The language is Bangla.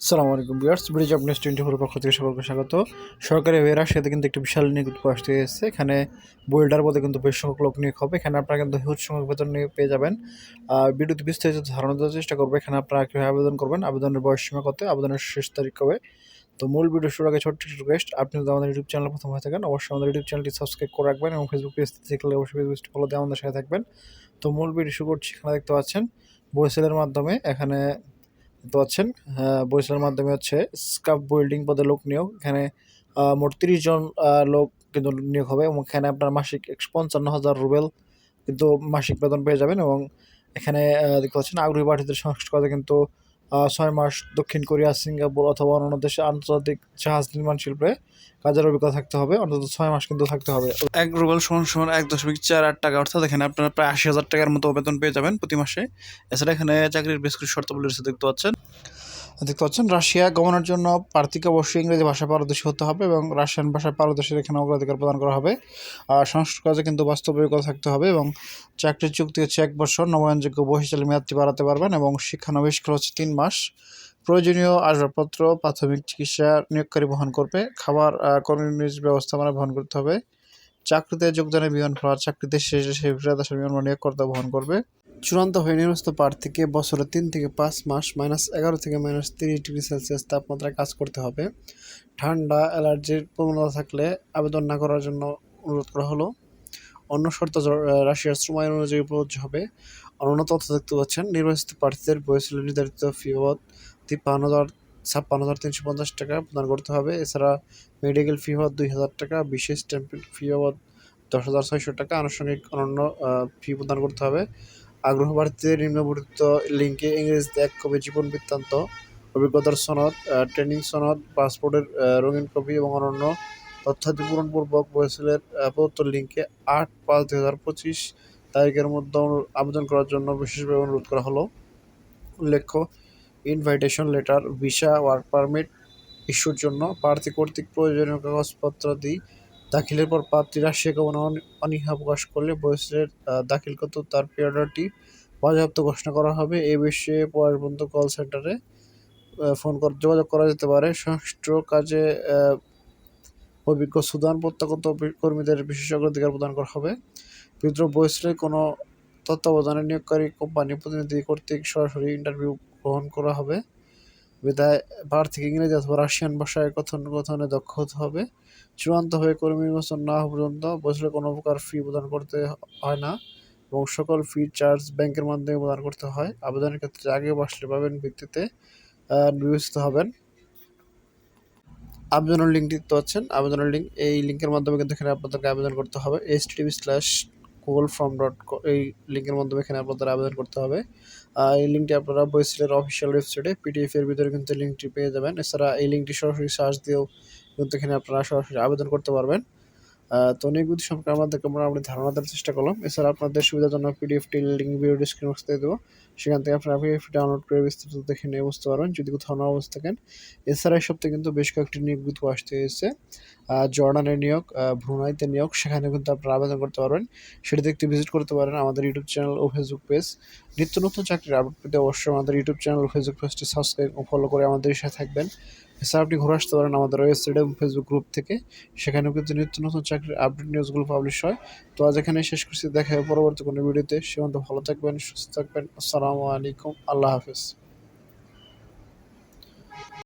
সালাম আলাইকুম বিয়ার্স bridge of news twenty four পক্ষ থেকে সকলকে স্বাগত। সরকারি ওয়েরা সাথে কিন্তু একটি বিশাল নিয়োগ আসতে এসেছে এখানে বোল্ডার পদে কিন্তু বেশ সংখ্যক লোক নিয়োগ হবে। এখানে আপনারা কিন্তু হিউজ সংখ্যক বেতন নিয়োগ পেয়ে যাবেন। আর ভিডিওতে বিস্তারিত ধারণা দেওয়ার চেষ্টা করব। এখানে আপনারা কীভাবে আবেদন করবেন, আবেদনের বয়স সীমা কত, আবেদনের শেষ তারিখ কবে। তো মূল ভিডিও শুরু আগে ছোট্ট রিকোয়েস্ট আপনি যদি আমাদের ইউটিউব চ্যানেল প্রথম হয়ে থাকেন, অবশ্যই আমাদের ইউটিউব চ্যানেলটি সাবস্ক্রাইব করে রাখবেন এবং ফেসবুক পেজ দেখলে অবশ্যই ফেসবুক ফলো দিয়ে আমাদের সাথে থাকবেন। তো মূল ভিডিও শুরু করছি। এখানে দেখতে পাচ্ছেন বইসেলের মাধ্যমে এখানে দেখতে পাচ্ছেন। বরিশালের মাধ্যমে হচ্ছে স্কাফ বিল্ডিং পদে লোক নিয়োগ। এখানে মোট তিরিশ জন লোক কিন্তু নিয়োগ হবে এবং এখানে আপনার মাসিক পঞ্চান্ন হাজার রুবেল কিন্তু মাসিক বেতন পেয়ে যাবেন এবং এখানে দেখতে পাচ্ছেন আগ্রহী প্রার্থীদের সংস্কৃতি কিন্তু ছয় মাস দক্ষিণ কোরিয়া, সিঙ্গাপুর অথবা অন্যান্য দেশে আন্তর্জাতিক জাহাজ নির্মাণ শিল্পে কাজের অভিজ্ঞতা থাকতে হবে। অন্তত ছয় মাস কিন্তু থাকতে হবে। এক রুবেল সমান সমান এক দশমিক চার আট টাকা, অর্থাৎ এখানে আপনারা প্রায় আশি হাজার টাকার মতো বেতন পেয়ে যাবেন প্রতি মাসে। এছাড়া এখানে চাকরির বেশ কিছু শর্তাবলী রয়েছে, দেখতে পাচ্ছেন। দেখতে পাচ্ছেন রাশিয়া গমনের জন্য প্রার্থীকে অবশ্যই ইংরেজি ভাষা পারদর্শী হতে হবে এবং রাশিয়ান ভাষায় পারদর্শীর এখানে অগ্রাধিকার প্রদান করা হবে। আর সংস্কৃত কাজে কিন্তু বাস্তব অভিজ্ঞতা থাকতে হবে এবং চাকরির চুক্তি হচ্ছে এক বছর নবায়নযোগ্য বহিষ্কালের মেয়াদটি বাড়াতে পারবেন এবং শিক্ষানবিষ্কার হচ্ছে তিন মাস। প্রয়োজনীয় আসবাবপত্র প্রাথমিক চিকিৎসা নিয়োগকারী বহন করবে খাবার আহ, কর্মী নিজ ব্যবস্থাপনা বহন করতে হবে চাকরিতে যোগদানের বিমান ভাড়া চাকরিতে শেষে সেই ফেরত আসার বিমান নিয়োগকর্তা বহন করবে। চূড়ান্ত হয়ে নিরস্ত প্রার্থীকে বছরে তিন থেকে পাঁচ মাস মাইনাস এগারো থেকে মাইনাস তিরিশ ডিগ্রি সেলসিয়াস তাপমাত্রায় কাজ করতে হবে। ঠান্ডা, অ্যালার্জির প্রবণতা থাকলে আবেদন না করার জন্য অনুরোধ করা হলো। অন্য শর্ত রাশিয়ার শ্রম আইন অনুযায়ী প্রযোজ্য হবে। অন্য তথ্য দেখতে পাচ্ছেন, নির্বাচিত প্রার্থীদের বয়সীল নির্ধারিত ফি বাবদ তিপ্পান্ন হাজার, ছাপ্পান্ন হাজার তিনশো পঞ্চাশ টাকা প্রদান করতে হবে। এছাড়া মেডিকেল ফি বাবদ দুই হাজার টাকা, বিশেষ স্ট্যাম্পিং ফি বাবদ দশ হাজার ছয়শো টাকা। আনুষঙ্গিক অন্যান্য ফি প্রদান করতে হবে। আগ্রহ প্রার্থীদের নিম্নবর্ণিত লিঙ্কে ইংরেজিতে এক কপি জীবন বৃত্তান্ত, অভিজ্ঞতার সনদ ট্রেনিং সনদ, পাসপোর্টের রঙিন কপি এবং অন্যান্য তথ্যাদি পূরণপূর্বক বয়সেলের প্রদত্ত লিঙ্কে আট পাঁচ দুই হাজার পঁচিশ তারিখের মধ্যে আবেদন করার জন্য বিশেষভাবে অনুরোধ করা হলো। উল্লেখ্য invitation letter visa work permit ইস্যুর জন্য, প্রার্থী কর্তৃক প্রয়োজনীয় কাগজপত্রাদি দাখিলের পর প্রার্থী রাশিয়া গমনে অনীহা প্রকাশ করলে বয়সের দাখিলগত তার পিরিয়ডটি বাজেয়াপ্ত ঘোষণা করা হবে। এ বিষয়ে পর্যন্ত কল সেন্টারে ফোন যোগাযোগ করা যেতে পারে। সংশ্লিষ্ট কাজে অভিজ্ঞ সুদান প্রত্যাগত কর্মীদের বিশেষ অগ্রাধিকার প্রদান করা হবে। বিদ্রোহ বয়সে কোনো তত্ত্বাবধানে নিয়োগকারী কোম্পানি প্রতিনিধি কর্তৃক সরাসরি ইন্টারভিউ গ্রহণ করা হবে। বিদায় প্রার্থীকে ইংরেজি অথবা রাশিয়ান ভাষায় কথন কথনে দক্ষ হতে হবে। চূড়ান্ত হয়ে কর্মী নির্বাচন না হওয়া পর্যন্ত বছরে কোনো প্রকার ফি প্রদান করতে হয় না এবং সকল ফি চার্জ ব্যাংকের মাধ্যমে প্রদান করতে হয়। আবেদনের ক্ষেত্রে আগে বসলে পাবেন ভিত্তিতে বিবেচিত হবেন। আবেদনের লিঙ্ক দেখতে পাচ্ছেন। আবেদনের লিঙ্ক এই লিঙ্কের মাধ্যমে কিন্তু এখানে আপনাদেরকে আবেদন করতে হবে। H TV slash Google form dot এই লিঙ্কের মাধ্যমে এখানে আপনাদের আবেদন করতে হবে। এই লিঙ্কটি আপনারা বইসিলের অফিসিয়াল ওয়েবসাইটে পিডিএফ এর ভিতরে কিন্তু লিঙ্কটি পেয়ে যাবেন। এছাড়া এই লিঙ্কটি সরাসরি সার্চ দিয়েও কিন্তু এখানে আপনারা সরাসরি আবেদন করতে পারবেন। তো নিয়োগবিধি সম্পর্কে আমাদেরকে মোটামুটি ধারণা দেওয়ার চেষ্টা করলাম। এছাড়া আপনাদের সুবিধার জন্য পিডিএফটি লিঙ্ক ভিডিও ডিসক্রিপশন দিয়ে দেবো। সেখান থেকে আপনারা পিডিএফ ডাউনলোড করে বিস্তারিত দেখে নিয়ে বুঝতে পারবেন। যদি কোথাও না বুঝতে থাকেন, এছাড়া এই সপ্তাহে কিন্তু বেশ কয়েকটি নিয়োগ আসতে হয়েছে। জর্ডানের নিয়োগ আহ, ব্রুনাইতে নিয়োগ সেখানে কিন্তু আপনারা আবেদন করতে পারবেন। সেটা দেখতে ভিজিট করতে পারেন আমাদের ইউটিউব চ্যানেল ও ফেসবুক পেজ নিত্য নতুন চাকরির আপডেট পেতে অবশ্যই আমাদের ইউটিউব চ্যানেল ও ফেসবুক পেজটি সাবস্ক্রাইব ও ফলো করে আমাদের সাথে থাকবেন। এছাড়া আপনি ঘুরে আসতে পারেন আমাদের ওয়েবসাইট এবং ফেসবুক গ্রুপ থেকে। সেখানেও কিন্তু নিত্য নতুন চাকরির আপডেট নিউজগুলো পাবলিশ হয়। তো আজ এখানে শেষ করছি। দেখা পরবর্তী কোনো ভিডিওতে সে ভালো থাকবেন সুস্থ থাকবেন। আসসালামু আলাইকুম। আল্লাহ হাফেজ।